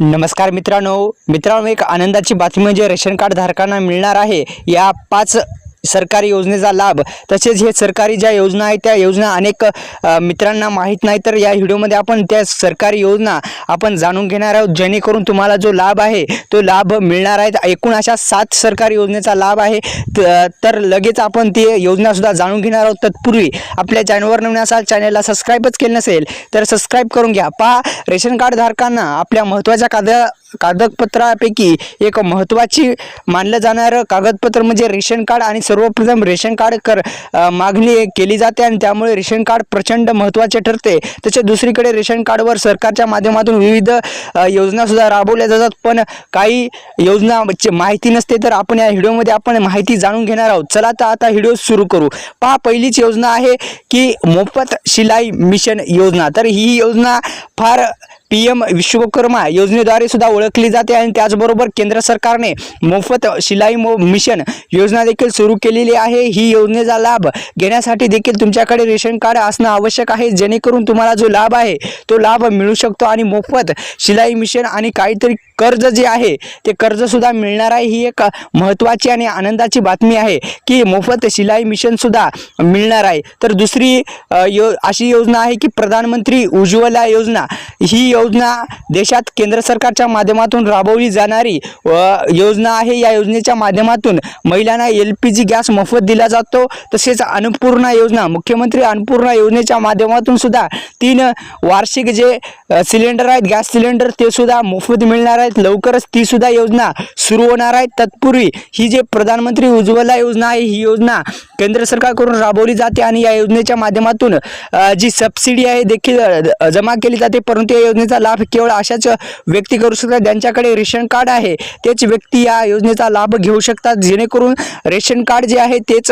नमस्कार मित्रांनो. मित्रांनो एक आनंदाची बातमी म्हणजे रेशन कार्ड धारकांना मिळणार आहे. या पाच सरकारी योजनेचा लाभ. तसेच हे सरकारी ज्या योजना आहेत त्या योजना अनेक मित्रांना माहीत नाही. तर या व्हिडिओमध्ये आपण त्या सरकारी योजना आपण जाणून घेणार आहोत. जेणेकरून तुम्हाला जो लाभ आहे तो लाभ मिळणार आहेत एकूण अशा सात सरकारी योजनेचा लाभ आहे. तर लगेच आपण ती योजनासुद्धा जाणून घेणार आहोत. तत्पूर्वी आपल्या चॅनलवर नवीन असाल चॅनलला सबस्क्राईबच केलं नसेल तर सबस्क्राईब करून घ्या. पहा रेशन कार्ड धारकांना आपल्या महत्त्वाच्या कागद कागदपत्रापैकी एक महत्त्वाची मानलं जाणारं कागदपत्र म्हणजे रेशन कार्ड आणि सर्वप्रथम रेशन कार्ड कर मागणी केली जाते आणि त्यामुळे रेशन कार्ड प्रचंड महत्त्वाचे ठरते. तसे दुसरीकडे रेशन कार्डवर सरकारच्या माध्यमातून विविध योजनासुद्धा राबवल्या जातात. पण काही योजना माहिती नसते तर आपण या व्हिडिओमध्ये आपण माहिती जाणून घेणार आहोत. चला तर आता व्हिडिओ सुरू करू. पहा पहिलीच योजना आहे की मोफत शिलाई मिशन योजना. तर ही योजना फार पी एम विश्वकर्मा योजनेद्वारे सुद्धा ओळखली जाते आणि त्याचबरोबर केंद्र सरकारने मोफत शिलाई मो मिशन योजना देखील सुरू केलेली आहे. ही योजनेचा लाभ घेण्यासाठी देखील तुमच्याकडे रेशन कार्ड असणं आवश्यक आहे. जेणेकरून तुम्हाला जो लाभ आहे तो लाभ मिळू शकतो आणि मोफत शिलाई मिशन आणि काहीतरी कर्ज जे आहे ते कर्जसुद्धा मिळणार आहे. ही एक महत्त्वाची आणि आनंदाची बातमी आहे की मोफत शिलाई मिशनसुद्धा मिळणार आहे. तर दुसरी यो अशी योजना आहे की प्रधानमंत्री उज्ज्वला योजना. ही योजना देशात केंद्र सरकारच्या माध्यमातून राबवली जाणारी योजना आहे. या योजनेच्या माध्यमातून महिलांना एल पी जी गॅस मोफत दिला जातो. तसेच अन्नपूर्णा योजना मुख्यमंत्री अन्नपूर्णा योजनेच्या माध्यमातून सुद्धा तीन वार्षिक जे सिलेंडर आहेत गॅस सिलेंडर ते सुद्धा मोफत मिळणार आहेत लवकरच ती सुद्धा योजना सुरू होणार आहे. तत्पूर्वी ही जे प्रधानमंत्री उज्ज्वला योजना आहे ही योजना केंद्र सरकारकडून राबवली जाते आणि या योजनेच्या माध्यमातून जी सबसिडी आहे देखील जमा केली जाते. परंतु या योजनेचा लाभ केवळ अशाच व्यक्ती करू शकतात ज्यांच्याकडे रेशन कार्ड आहे. तेच व्यक्ती या योजनेचा लाभ घेऊ शकतात. जेणेकरून रेशन कार्ड जे आहे तेच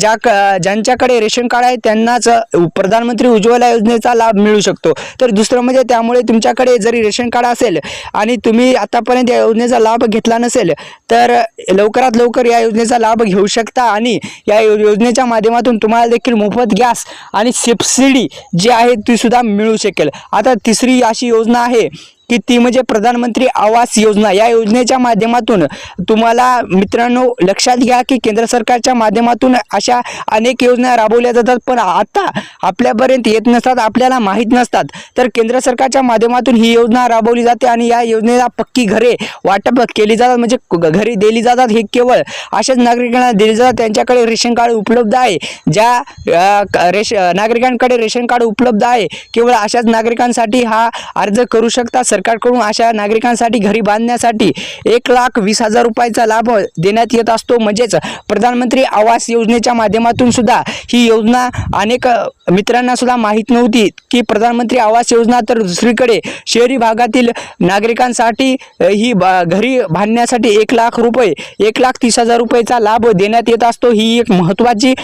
ज्या ज्यांच्याकडे रेशन कार्ड आहे त्यांनाच प्रधानमंत्री उज्ज्वला योजनेचा लाभ मिळू शकतो. तर दुसरं म्हणजे त्यामुळे तुमच्याकडे जरी रेशन कार्ड असेल आणि तुम्ही आतापर्यंत या योजनेचा लाभ घेतला नसेल तर लवकरात लवकर या योजनेचा लाभ घेऊ शकता आणि या योजनेच्या माध्यमातून तुम्हाला देखील मोफत गॅस आणि सबसिडी जी आहे ती सुद्धा मिळू शकेल. आता तिसरी अशी योजना आहे की ती म्हणजे प्रधानमंत्री आवास योजना या योजनेच्या माध्यमातून तुम्हाला मित्रांनो लक्षात घ्या की केंद्र सरकारच्या माध्यमातून अशा अनेक योजना राबवल्या जातात. पण आता आपल्यापर्यंत येत नसतात आपल्याला माहीत नसतात. तर केंद्र सरकारच्या माध्यमातून ही योजना राबवली जाते आणि या योजनेला पक्की घरे वाटप केली जातात. म्हणजे क- घरी दिली जातात हे केवळ अशाच नागरिकांना दिली जातात. त्यांच्याकडे रेशन कार्ड उपलब्ध आहे. ज्या रेश नागरिकांकडे रेशन कार्ड उपलब्ध आहे केवळ अशाच नागरिकांसाठी हा अर्ज करू शकता सरकारकडून अशा नागरिकांसाठी घरी बांधण्यासाठी एक लाख वीस हजार रुपयाचा लाभ देण्यात येत असतो. म्हणजेच प्रधानमंत्री आवास योजनेच्या माध्यमातून सुद्धा ही योजना अनेक मित्रांना सुद्धा माहीत नव्हती की प्रधानमंत्री आवास योजना तर दुसरीकडे शहरी भागातील नागरिकांसाठी ही बा- घरी बांधण्यासाठी एक लाख रुपये एक लाख तीस हजार रुपयेचा लाभ देण्यात येत असतो. ही एक महत्त्वाची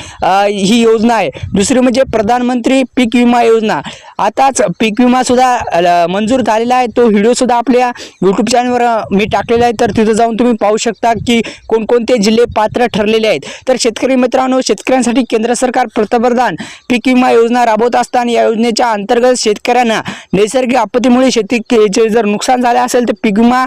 ही योजना आहे. दुसरी म्हणजे प्रधानमंत्री पीक विमा योजना. आताच पीक विमा सुद्धा मंजूर झालेला आहे. तो व्हिडिओसुद्धा आपल्या यूट्यूब चॅनलवर मी टाकलेला आहे तर तिथं जाऊन तुम्ही पाहू शकता की कोणकोणते जिल्हे पात्र ठरलेले आहेत. तर शेतकरी मित्रांनो शेतकऱ्यांसाठी केंद्र सरकार पंतप्रधान पीक विमा योजना राबवत असताना या योजनेच्या अंतर्गत शेतकऱ्यांना नैसर्गिक आपत्तीमुळे शेतीचे जर नुकसान झाले असेल तर पीक विमा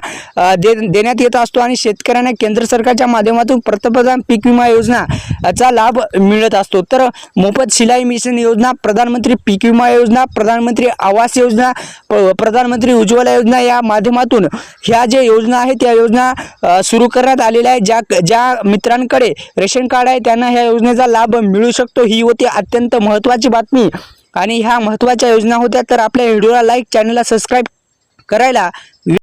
दे देण्यात येत असतो आणि शेतकऱ्यांना केंद्र सरकारच्या माध्यमातून पंतप्रधान पीक विमा योजना चा लाभ मिळत असतो. तर मोफत शिलाई मिशन योजना प्रधानमंत्री पीक विमा योजना प्रधानमंत्री आवास योजना प्रधानमंत्री उज्ज्वला योजना या माध्यमातून ह्या ज्या योजना आहेत त्या योजना सुरू करण्यात आलेल्या आहेत ज्या ज्या मित्रांकडे रेशन कार्ड आहे त्यांना ह्या योजनेचा लाभ मिळू शकतो. ही होती अत्यंत महत्त्वाची बातमी. आणि ह्या महत्त्वाच्या योजना होत्या तर आपल्या व्हिडिओला लाईक चॅनलला सबस्क्राईब करायला